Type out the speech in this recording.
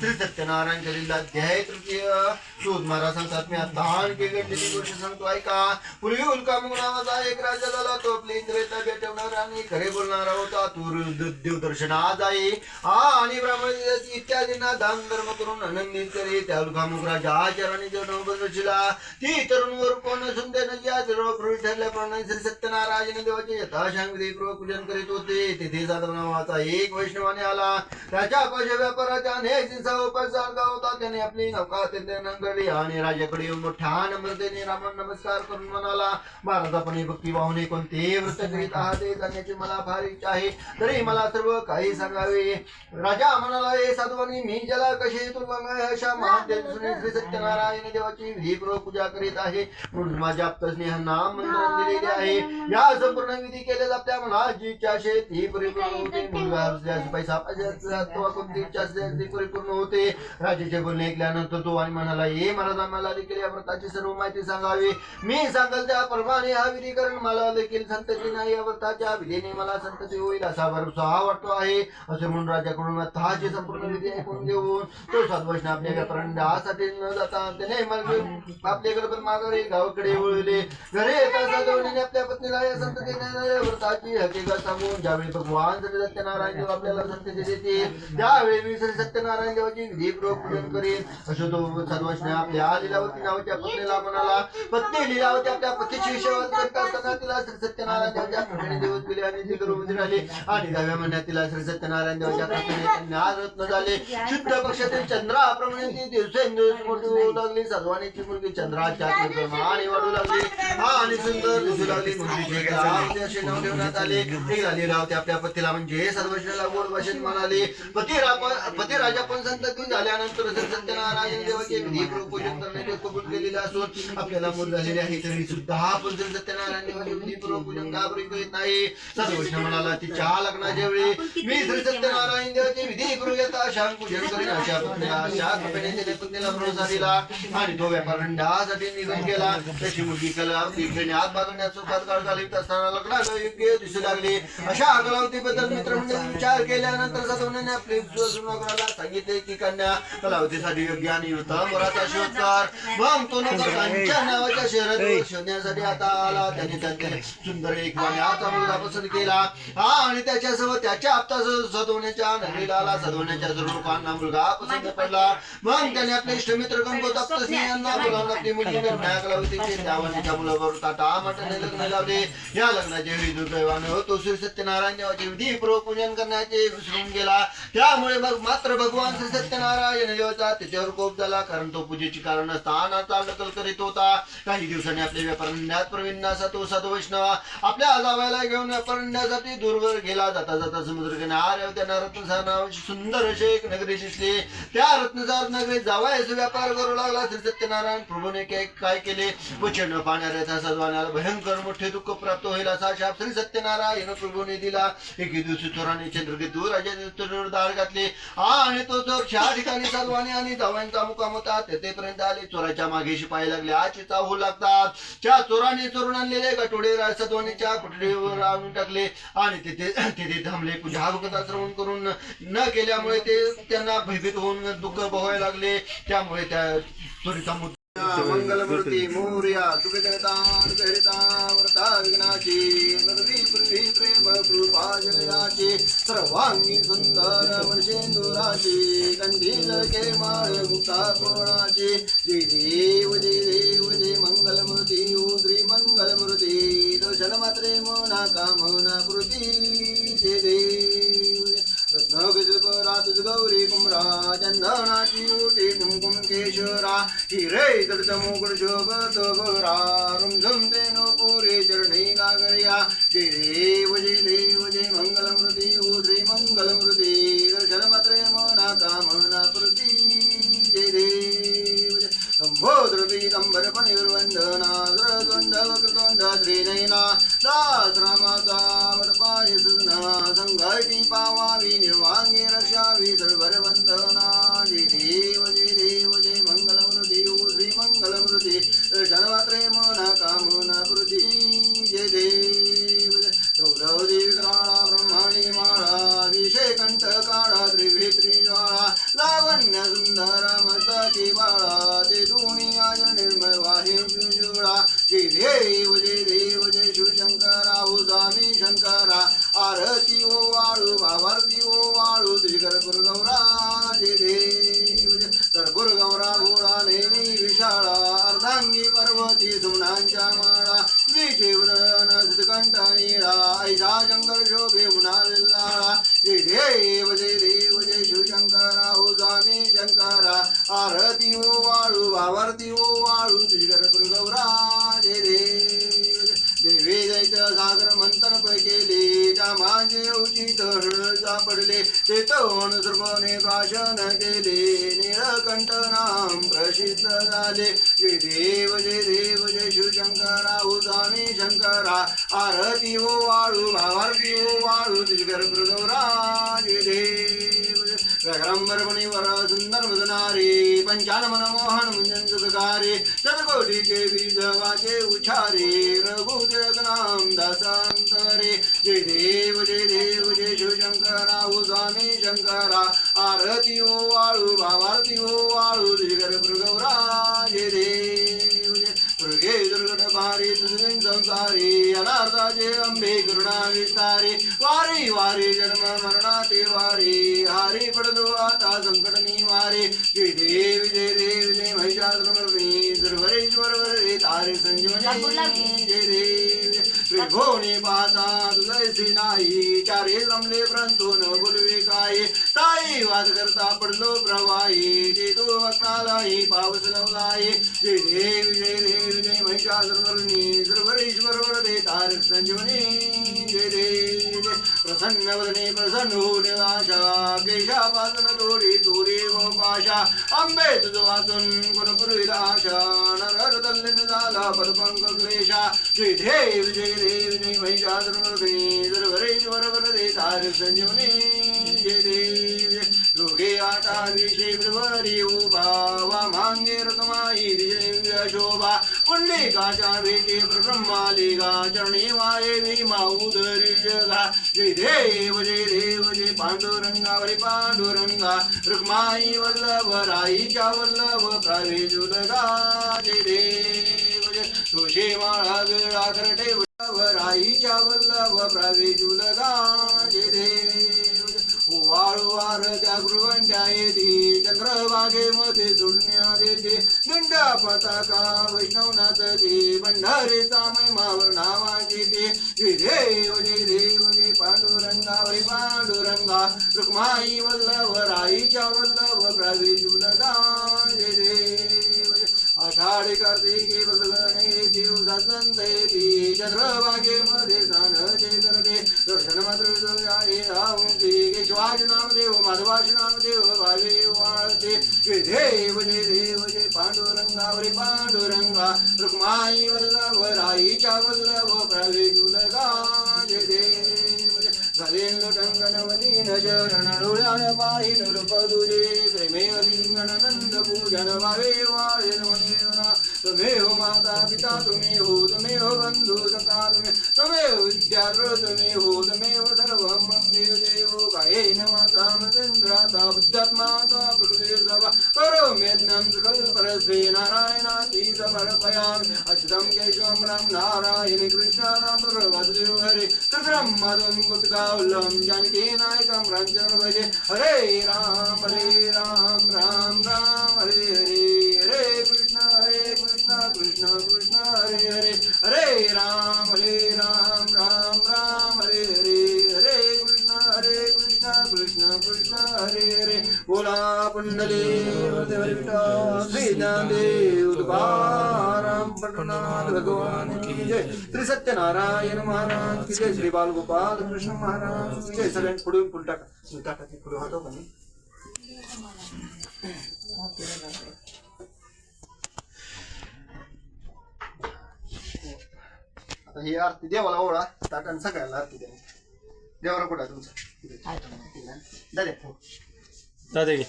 श्री सत्यनारायण अध्याय तृतीय. शोध महाराज सांगतात मी आता आणखी घडलेली गोष्ट सांगतो ऐका. पूर्वी नावाचा एक राजा झाला तो आपली इंद्रियता आणि खरे बोलणारा होता तो आहे. हा आणि ब्राह्मण इत्यादींना दान धर्म करून आनंदित करे. त्या उल्कामुख राजा आचाराने जो बनवशिला ती तरुणवर कोण सुंदर नद्या प्रवेश ठरल्याप्रमाणे श्री सत्यनारायण देवाचे यथाशांग पूजन करीत होते. तेथे जाधव नावाचा एक वैष्णवाने आला. त्याच्या अपाशा व्यापाराच्या अनेक सिंचा उपचार झाला त्याने आपली नौका अत्यंत नांगरली आणि राजाकडे येऊन मोठ्या नम्रतेने रामान नमस्कार करून म्हणाला महाराजापणे भक्ती वाहून कोणते व्रत करीत आहात? हे जाण्याची मला फार इच्छा आहे. तरी मला सर्व काही सांगावे. राजा म्हणाला हे साधवानी मी ज्याला कसे तुला अशा महान श्री सत्यनारायण देवाची विधीपूर्वक पूजा करीत आहे. म्हणून माझ्या आप्त स्नेहांना मंत्रण दिलेले आहे. या संपूर्ण विधी केलेला आपल्या मनात जी इच्छा असेल ती परिपूर्ण होते. मुलगा असल्यास पैसा पाहिजे कोणती इच्छा असल्यास ती परिपूर्ण होते. राजाचे बोलणे ऐकल्यानंतर तो आणि म्हणाला हे महाराज आम्हाला देखील या व्रताची सर्व माहिती सांगावी. मी सांगाल त्याप्रमाणे हा विधीकरण मला देखील संतती नाही या व्रताच्या विधीने मला संतती होईल असा भरोसा वाटतो आहे. असे म्हणून राजाकडून व्रताची संपूर्ण विधी ऐकून घेऊन तो सद्वैष्णव आपल्या व्यापारासाठी न जाता त्याने आपले आपल्याकडे पण माघारी गावाकडे वळले. घरी येता साधवणीने आपल्या पत्नीला या संतती या व्रताची हकीकत सांगून ज्यावेळी भगवान श्री सत्यनारायण देव आपल्याला संतती देते त्यावेळी मी श्री सत्यनारायण देवाची विधी पूजन करेन. असं तो सद्वैष्णव आपल्या लिलावती नावाच्या पत्नीला म्हणाला पत्नी लिलावती आपल्या पतीची सेवा करत तिला श्री सत्यनारायण देवाच्या कृपेने देऊन दिले आणि ती गर्भवती राहिली आणि दहाव्या महिन्यात तिला श्री सत्यनारायण देवाच्या कृपेने कन्या रत्न झाले. शुद्ध पक्षातील चंद्राप्रमाणे ती दिवसेंदिवस मोठी होऊ लागली. सद्वानीची मुलगी चंद्राच्या आणि वाढू लागली. हा आणि सुंदर दिसू लागली. मुलीचे असे नाव ठेवण्यात आले. तिला लीलावती आपल्या पतीला म्हणजे सर्वश्रेला गोड भाषेत म्हणाले. पती राजा पण संतती झाल्यानंतर श्री सत्यनारायण देवाचे विधीपूर्वक पूजन करण्याचे असून आपल्याला मूल झालेले आहे. तरी सुद्धा आपण श्री सत्यनारायण का नाही. म्हणाला तिच्या लग्नाच्या वेळी मी श्री सत्यनारायण देवाचे विधीपूर्वक येता शांत पूजन अशा पत्नीला अशा कृपेने पत्नीला भरोसा दिला आणि तो व्यापार अंडासाठी निघून गेला. तशी मुलगी कला आपली आत बांधण्यात सुखात असताना लग्नाला योग्य दिसू लागले. अशा अगलावतीबद्दल मित्र विचार केल्यानंतर सदवण्याने आपले सांगितले की कन्या कलावतीसाठी योग्य आणि उत्तम वराचा शोध कर मग तो नंतर त्यांच्या नावाच्या शहरात शोधण्यासाठी आता आला. त्याने सुंदर एक वण्याचा मुलगा पसंत केला. हा आणि त्याच्यासोबत त्याच्या हप्ता नगरीला आला सर्व लोकांना मुलगा पसंत पडला. मग त्याने आपले इष्टमित्र गणपत यांना बोलावून आपली मुलगी त्यावणीच्या मुलाबरोबर टाटा मटने लग्न लावले. या लग्नाचे विधी दुर्दैवाने होतो. श्री सत्यनारायण देवाचे विधीपूर्वक पूजन करण्याचे विसरून गेला. त्यामुळे मग मात्र भगवान श्री सत्यनारायण देवाचा त्याच्यावर कोप झाला. कारण तो पूजेची कारण स्थानाचा नकल करीत होता. काही दिवसांनी आपल्या व्यापारण्यात प्रवीण असा तो साधू वैष्णव आपल्या आजावायला घेऊन व्यापारण्यासाठी दूरवर गेला. जाता जाता समुद्र किनाऱ्यावर त्यांना रत्नसार नावाची सुंदर अशी एक नगरी दिसली. त्या रत्नसार नगरीत जावयाचा व्यापार करू लागला. श्री सत्यनारायण प्रभूने काय केले? वचन पाहणाऱ्या सजवाण्याला भयंकर मोठे दुःख प्राप्त होईल असा शाप श्री सत्यनारायण प्रभूने दिला. एके दिवशी चोराने चंद्रकेतू राजा दाळ घातली. आणि तो चोर चार ठिकाणी सद्वाने आणि जावयांचा मुकाम होता. तेथेपर्यंत आले चोराच्या मागे. शिपाई लागले. आची चाहू लागतात. च्या चोराने चोरून आणलेले गटोडे सद्वानीच्या कुठडीवर आणून टाकले. आणि तिथे तिथे थांबले. पूजा भगता श्रवण करून न केल्यामुळे ते त्यांना भयभीत होऊन दुःख भोगावे लागले. त्यामुळे त्या चोरीचा मुद्दा मंगलमूर्ती मोर्या सुखकरता हरिता व्रता विघ्नाची नरवी सर्वांगी सुंदर वर्षेंदुराची कंदील केमाळ मुक्ता कोणाची? जय देव जय देव जय मंगलमूर्ती ओ श्री मंगल मंगलमूर्ती दर्शन मात्रे मोना कामना कृती जय देव तुझ गौरी कुमरा चंदनाची ओटी कुमकुम केशरा हिरे दर्द मोगड शोभत गोरा रुमझुम तेनो पुरे चरणी गागरिया जय देव जय देव जय मंगलमृती ओ श्री मंगलमृती दर्शन मात्रे मना कामना प्रती जय शंभोद्रपीतंबर पणिर्वंदना द्रदंड वक्रतुंड श्रीनयना दास रामाचा वटपाय सुजना संघटी पावावी निर्वांगी जय देव जय देव जय मंगलमृती ओ श्री मंगलमृती दर्शनमात्रे मना कामना कृति जय देव जय गौरवदी विक्राळा ब्रह्मणी माळा विषय त्रिज्वाळा लावण्य सुंदर मस्तकी बाळा ते कोणी आज निर्मळ वाहे जुजुळा जय देव जय देव जय शिवशंकरा हो स्वामी शंकरा. आरती ओ वाळू भावारती ओ हो वाळू. तुझी कर्पूर गौरा जय देव जय कर्पूर गौरा गोळा नेनी विशाळा अर्धांगी पर्वती सुमनांच्या माळा. श्री उदयन सिद्धकंठ निळा ऐसा जंगल शोभे उन्हा विल्लाळा शिवशंकरा हो शंकरा आरती ओ वाळू भावारती ओ हो वाळू तुझी कर्पूर रे देवी देव दैत सागर मंथन पै केले त्या माझे उचित सापडले ते तोण सर्वने भाषण केले निळकंठ नाम प्रसिद्ध झाले. जय देव जय देव जय शिवशंकरा हो शंकरा आरती ओ वाळू भावारती ओ हो वाळू तुझकर गौरा जय देव जय वर सुंदर मदनारे पंचानमन मोहन मुंजन सुतकारे शतकोटीचे बीज वाचे उछारे रघुतिलक नाम दासांतरे जय देव जय देव जय शिवशंकरा हो स्वामी शंकरा। आरती ओ वाळू भावारती ओ वाळू दिगर गौरा जय देव जय दुर्गे दुर्गट भारी तुझिन संसारी अनार्थाचे अंबे करुणा विस्तारे वारी वारी जन्म मरणाते वारी हारी पडलो आता संकट निवारे जय देव जय देव जय महिषासुरमर्दिनी दुर्वरेश्वर वरे तारे संजीवनी जय देव श्री भोवनी पाहता तुझे नाही चारी रमले परंतु न बोलवे काही. ताई वाद करता पडलो प्रवाही जे तू भक्तालाही पावस लावलाय जय देव जय देव जय महिषासुरमर्दिनी दुर्वरेश्वर वरदे तारक संजीवनी जय देव प्रसन्न वदने प्रसन्न होऊन आशा केशापासून थोडी थोडी व पाशा आंबे तुझ वाचून कोण पुरविला आशा नरहर तल्लीन झाला पदपंक क्लेशा जय देव जय देव जय महिषासुरमर्दिनी दुर्वरेश्वर वरदे तारक संजीवनी जय देव योगे आटा विषय ब्रवरी उभा वामांगे रकमाई दिव्य शोभा पुंडलिकाच्या भेटे ब्रह्मालिका चरणी वाये भीमा जगा जय देव जय देव जय पांडुरंगावरी पांडुरंगा। रुक्माई वल्लभ राईच्या वल्लभ प्रावेजुलगा जय देव जय तुळशी माळा वेळा करटे वल्लभ राईच्या वल्लभ प्रावेजुलगा जय देव जय वार त्या गृहांच्या येते चंद्रबागेमध्ये सोडण्यात येते दंडा पताका वैष्णवनाथ ते. भंडारीचा महिमावर नावाचे ते जय देव जय देव जय पांडुरंगा वै पांडुरंगा. रुक्माई वल्लभ राईच्या वल्लभ प्रावेशुलगा जय देव आषाढी कार्तिकी बसगणे दिवसा संत येते चंद्रभागेमध्ये स्नान जे करते. दर्शन मात्र आहे राहुंते केशवाज नामदेव माधवाज नामदेव भावे वाळते. जय देव जय देव जय पांडुरंगावरी पांडुरंगा. रुक्माई वल्लभ राईच्या वल्लभ प्रवे जुलगा जय देव. जय घालीन टंगनवतीन डोळ्यान पाहिन रूप तुझे प्रेमे अलिंगन नंद पूजन भावे वाळेन मंदिरा हो माता पिता तुम्ही हो तुमेव हो बंधू सखा तुम्ही तुमेव तुम्ही हो तुमेव हो, सर्व मंदिर देव. कायेन माता मृतेंद्राता बुद्धात्माता प्रकृती सभा. करोम्यज्ञं सकल परस्वे नारायणाती समर्पयामि. अच्युतं केशवं राम नारायण कृष्णादां वासुदेव हरे कृष्णं माधवं जानकी नायकं रामचन्द्र भजे हरे राम हरे राम राम राम हरे हरे हरे कृष्ण हरे कृष्ण कृष्ण कृष्ण हरे हरे हरे राम हरे राम राम राम हरे हरे बोला पुंडली श्री ज्ञानदेव तुकाराम पंढरनाथ भगवान की जय. श्री सत्यनारायण महाराज की जय. श्री बाल गोपाल कृष्ण महाराज जय. सगळ्यांनी पुढे फुल टाका टाका ती पुढे हातो का आता ही आरती देवाला ओळा. ताटाने सगळ्याला आरती द्या देवाला कुठं आहे तुमचं? 大爷，大爷。